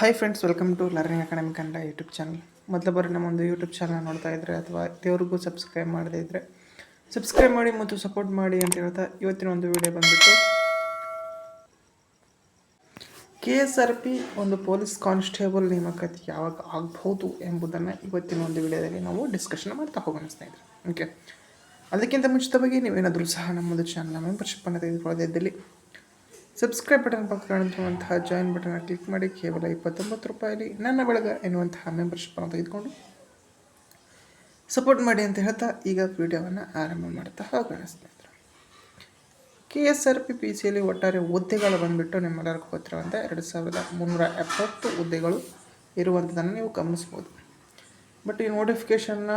Hi friends welcome to learning academy Kannada YouTube channel ಮೊದಲ ಬಾರಿ ನಮ್ಮ ಒಂದು ಯೂಟ್ಯೂಬ್ ಚಾನಲ್ ನೋಡ್ತಾ ಇದ್ದರೆ ಅಥವಾ ದೇವ್ರಿಗೂ ಸಬ್ಸ್ಕ್ರೈಬ್ ಮಾಡದೇ ಇದ್ದರೆ ಸಬ್ಸ್ಕ್ರೈಬ್ ಮಾಡಿ ಮತ್ತು ಸಪೋರ್ಟ್ ಮಾಡಿ ಅಂತ ಹೇಳ್ತಾ ಇವತ್ತಿನ ಒಂದು ವಿಡಿಯೋ ಬಂದುಬಿಟ್ಟು ಕೆ ಎಸ್ ಆರ್ ಪಿ ಒಂದು ಪೊಲೀಸ್ ಕಾನ್ಸ್ಟೇಬಲ್ ನೇಮಕಾತಿ ಯಾವಾಗ ಆಗ್ಬೋದು ಎಂಬುದನ್ನು ಇವತ್ತಿನ ಒಂದು ವಿಡಿಯೋದಲ್ಲಿ ನಾವು ಡಿಸ್ಕಷನ್ ಮಾಡ್ತಾ ಹೋಗೋಣ ಸ್ನೇಹಿತರೆ ಓಕೆ ಅದಕ್ಕಿಂತ ಮುಂಚಿತವಾಗಿ ನೀವೇನಾದರೂ ಸಹ ನಮ್ಮದು ಚಾನಲ್ನ ಮೆಂಬರ್ಶಿಪ್ಪನ್ನು ತೆಗೆದುಕೊಳ್ಳದೇ ಇದ್ದಲ್ಲಿ ಸಬ್ಸ್ಕ್ರೈಬ್ ಬಟನ್ ಪಕ್ಕ ಕಾಣುತ್ತಿರುವಂತಹ ಜಾಯಿನ್ ಬಟನ್ ಕ್ಲಿಕ್ ಮಾಡಿ. ಕೇವಲ ಇಪ್ಪತ್ತೊಂಬತ್ತು ರೂಪಾಯಲ್ಲಿ ನನ್ನ ಬೆಳಗ ಎನ್ನುವಂತಹ ಮೆಂಬರ್ಶಿಪ್ಪನ್ನು ತೆಗೆದುಕೊಂಡು ಸಪೋರ್ಟ್ ಮಾಡಿ ಅಂತ ಹೇಳ್ತಾ ಈಗ ವಿಡಿಯೋವನ್ನು ಆರಂಭ ಮಾಡ್ತಾ ಹೋಗೋಣ ಸ್ನೇಹಿತರೆ. K S R P P ಸಿಯಲ್ಲಿ ಒಟ್ಟಾರೆ ಹುದ್ದೆಗಳು ಬಂದುಬಿಟ್ಟು ನಿಮ್ಮೆಲ್ಲರಿಗೂ ಗೊತ್ತಿರುವಂಥ ಎರಡು ಸಾವಿರದ ಮುನ್ನೂರ ಎಪ್ಪತ್ತು ಹುದ್ದೆಗಳು ಇರುವಂಥದ್ದನ್ನು ನೀವು ಗಮನಿಸ್ಬೋದು. ಬಟ್ ಈ ನೋಟಿಫಿಕೇಷನ್ನ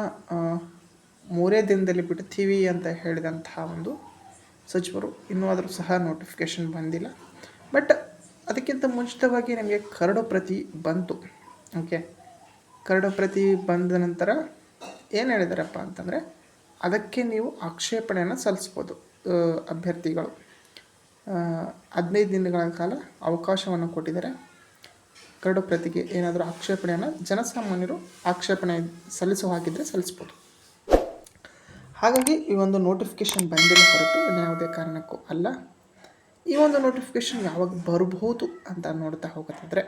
ಮೂರೇ ದಿನದಲ್ಲಿ ಬಿಡ್ತೀವಿ ಅಂತ ಹೇಳಿದಂತಹ ಒಂದು ಸಚಿವರು, ಇನ್ನೂ ಆದರೂ ಸಹ ನೋಟಿಫಿಕೇಷನ್ ಬಂದಿಲ್ಲ. ಬಟ್ ಅದಕ್ಕಿಂತ ಮುಂಚಿತವಾಗಿ ನಿಮಗೆ ಕರಡು ಪ್ರತಿ ಬಂತು. ಓಕೆ ಕರಡು ಪ್ರತಿ ಬಂದ ನಂತರ ಏನು ಹೇಳಿದಾರಪ್ಪ ಅಂತಂದರೆ, ಅದಕ್ಕೆ ನೀವು ಆಕ್ಷೇಪಣೆಯನ್ನು ಸಲ್ಲಿಸ್ಬೋದು ಅಭ್ಯರ್ಥಿಗಳು. ಹದಿನೈದು ದಿನಗಳ ಕಾಲ ಅವಕಾಶವನ್ನು ಕೊಟ್ಟಿದ್ದಾರೆ. ಕರಡು ಪ್ರತಿಗೆ ಏನಾದರೂ ಆಕ್ಷೇಪಣೆಯನ್ನು ಜನಸಾಮಾನ್ಯರು ಆಕ್ಷೇಪಣೆ ಸಲ್ಲಿಸುವ ಹಾಗಿದ್ದರೆ ಸಲ್ಲಿಸ್ಬೋದು. ಹಾಗಾಗಿ ಈ ಒಂದು ನೋಟಿಫಿಕೇಷನ್ ಬಂದಿಲ್ಲ ಹೊರತು ಯಾವುದೇ ಕಾರಣಕ್ಕೂ ಅಲ್ಲ. ಈ ಒಂದು ನೋಟಿಫಿಕೇಷನ್ ಯಾವಾಗ ಬರಬಹುದು ಅಂತ ನೋಡ್ತಾ ಹೋಗೋದಾದರೆ,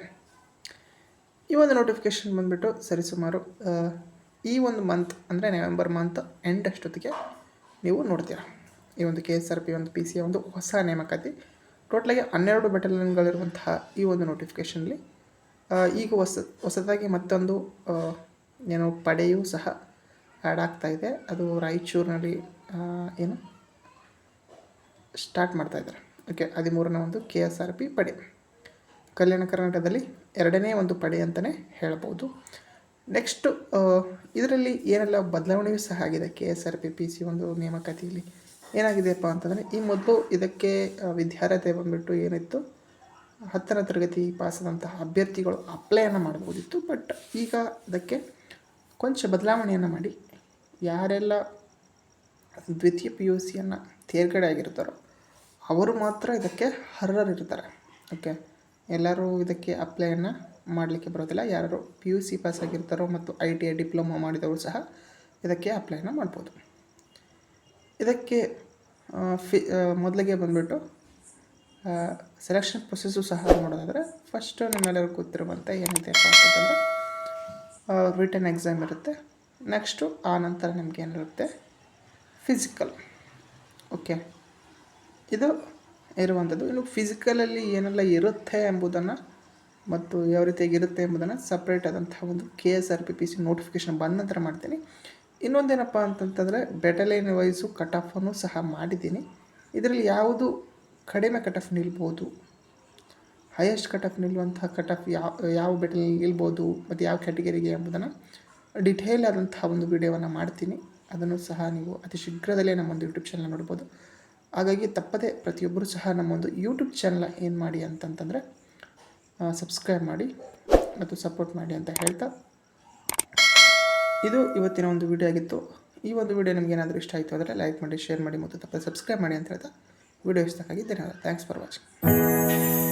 ಈ ಒಂದು ನೋಟಿಫಿಕೇಷನ್ ಬಂದುಬಿಟ್ಟು ಸರಿಸುಮಾರು ಈ ಒಂದು ಮಂತ್ ಅಂದರೆ ನವೆಂಬರ್ ಮಂತ್ ಎಂಡ್ ಅಷ್ಟೊತ್ತಿಗೆ ನೀವು ನೋಡ್ತೀರಾ. ಈ ಒಂದು ಕೆ ಎಸ್ ಆರ್ ಪಿ ಒಂದು ಪಿ ಸಿ ಒಂದು ಹೊಸ ನೇಮಕಾತಿ ಟೋಟಲಾಗಿ ಹನ್ನೆರಡು ಬೆಟಲನ್ಗಳಿರುವಂತಹ ಈ ಒಂದು ನೋಟಿಫಿಕೇಷನಲ್ಲಿ ಈಗ ಹೊಸ, ಹೊಸದಾಗಿ ಮತ್ತೊಂದು ಏನು ಪಡೆಯೂ ಸಹ ಆ್ಯಡ್ ಇದೆ. ಅದು ರಾಯಚೂರಿನಲ್ಲಿ ಏನು? ಸ್ಟಾರ್ಟ್ ಮಾಡ್ತಾ ಇದ್ದಾರೆ. ಓಕೆ ಹದಿಮೂರನೇ ಒಂದು ಕೆ ಎಸ್ ಆರ್ ಪಿ ಪಡೆ. ಕಲ್ಯಾಣ ಕರ್ನಾಟಕದಲ್ಲಿ ಎರಡನೇ ಒಂದು ಪಡೆ ಅಂತಲೇ ಹೇಳ್ಬೋದು. ನೆಕ್ಸ್ಟು ಇದರಲ್ಲಿ ಏನೆಲ್ಲ ಬದಲಾವಣೆಯೂ ಸಹ ಆಗಿದೆ K S R P P C ಒಂದು ನೇಮಕಾತಿಯಲ್ಲಿ? ಏನಾಗಿದೆಯಪ್ಪ ಅಂತಂದರೆ, ಈ ಮೊದಲು ಇದಕ್ಕೆ ವಿದ್ಯಾರ್ಹತೆ ಬಂದುಬಿಟ್ಟು ಏನಿತ್ತು? ಹತ್ತನೇ ತರಗತಿ ಪಾಸಾದಂತಹ ಅಭ್ಯರ್ಥಿಗಳು ಅಪ್ಲೈಯನ್ನು ಮಾಡ್ಬೋದಿತ್ತು ಬಟ್ ಈಗ ಅದಕ್ಕೆ ಕೊಂಚ ಬದಲಾವಣೆಯನ್ನು ಮಾಡಿ. ಯಾರೆಲ್ಲ ದ್ವಿತೀಯ ಪಿ ಯು ಸಿಯನ್ನು ತೇರ್ಗಡೆ ಆಗಿರ್ತಾರೋ, ಅವರು ಮಾತ್ರ ಇದಕ್ಕೆ ಅರ್ಹರಿರ್ತಾರೆ. ಓಕೆ ಎಲ್ಲರೂ ಇದಕ್ಕೆ ಅಪ್ಲೈಯನ್ನು ಮಾಡಲಿಕ್ಕೆ ಬರೋದಿಲ್ಲ. ಯಾರು ಪಿ ಯು ಸಿ ಪಾಸ್ ಆಗಿರ್ತಾರೋ ಮತ್ತು ಐ ಟಿ ಐ ಡಿಪ್ಲೊಮಾ ಮಾಡಿದವರು ಸಹ ಇದಕ್ಕೆ ಅಪ್ಲೈಯನ್ನು ಮಾಡ್ಬೋದು. ಇದಕ್ಕೆ ಫಿ ಮೊದಲಿಗೆ ಬಂದುಬಿಟ್ಟು ಸೆಲೆಕ್ಷನ್ ಪ್ರೊಸೆಸ್ಸು ಸಹ ನೋಡೋದಾದರೆ ಫಸ್ಟು ನಿಮ್ಮೆಲ್ಲರಿಗೂ ಗೊತ್ತಿರುವಂಥ ಏನಿದೆ ಅಂತಂದರೆ ರಿಟರ್ನ್ ಎಕ್ಸಾಮ್ ಇರುತ್ತೆ. ನೆಕ್ಸ್ಟು ಆ ನಂತರ ನಿಮ್ಗೆ ಏನಿರುತ್ತೆ ಫಿಸಿಕಲ್ ಓಕೆ ಇದು ಇರುವಂಥದ್ದು ಇನ್ನು ಫಿಸಿಕಲಲ್ಲಿ ಏನೆಲ್ಲ ಇರುತ್ತೆ ಎಂಬುದನ್ನು ಮತ್ತು ಯಾವ ರೀತಿಯಾಗಿ ಇರುತ್ತೆ ಎಂಬುದನ್ನು ಸಪ್ರೇಟ್ ಆದಂತಹ ಒಂದು K S R P P C notification ಬಂದ ನಂತರ ಮಾಡ್ತೀನಿ. ಇನ್ನೊಂದೇನಪ್ಪ ಅಂತಂತಂದರೆ ಬೆಟಲೈನ್ ವೈಸು ಕಟ್ ಆಫನ್ನು ಸಹ ಮಾಡಿದ್ದೀನಿ. ಇದರಲ್ಲಿ ಯಾವುದು ಕಡಿಮೆ ಕಟ್ ಆಫ್ ನಿಲ್ಬೋದು? ಹೈಯೆಸ್ಟ್ ಕಟ್ ಆಫ್ ನಿಲ್ಲುವಂತಹ ಕಟ್ ಆಫ್ ಯಾವ ಯಾವ ಬೆಟಲ್ ನಿಲ್ಬೋದು? ಮತ್ತು ಯಾವ ಕ್ಯಾಟಗರಿಗೆ ಎಂಬುದನ್ನು ಡಿಟೇಲ್ ಆದಂತಹ ಒಂದು ವಿಡಿಯೋವನ್ನು ಮಾಡ್ತೀನಿ. ಅದನ್ನು ಸಹ ನೀವು ಅತಿ ಶೀಘ್ರದಲ್ಲೇ ನಮ್ಮ ಒಂದು ಯೂಟ್ಯೂಬ್ ಚಾನಲ್ ನೋಡ್ಬೋದು. ಹಾಗಾಗಿ ತಪ್ಪದೇ ಪ್ರತಿಯೊಬ್ಬರು ಸಹ ನಮ್ಮ ಒಂದು ಯೂಟ್ಯೂಬ್ ಚಾನಲ್ ಏನು ಮಾಡಿ ಅಂತಂತಂದರೆ ಸಬ್ಸ್ಕ್ರೈಬ್ ಮಾಡಿ ಮತ್ತು ಸಪೋರ್ಟ್ ಮಾಡಿ ಅಂತ ಹೇಳ್ತಾ. ಇದು ಇವತ್ತಿನ ಒಂದು ವಿಡಿಯೋ ಆಗಿತ್ತು. ಈ ಒಂದು ವಿಡಿಯೋ ನಿಮ್ಗೆ ಏನಾದರೂ ಇಷ್ಟ ಆಯಿತು ಅಂದರೆ ಲೈಕ್ ಮಾಡಿ ಶೇರ್ ಮಾಡಿ ಮತ್ತು ತಪ್ಪದೆ ಸಬ್ಸ್ಕ್ರೈಬ್ ಮಾಡಿ ಅಂತ ಹೇಳ್ತಾ. ವಿಡಿಯೋ ಇಷ್ಟಕ್ಕಾಗಿ ಧನ್ಯವಾದ ಥ್ಯಾಂಕ್ಸ್ ಫಾರ್ ವಾಚಿಂಗ್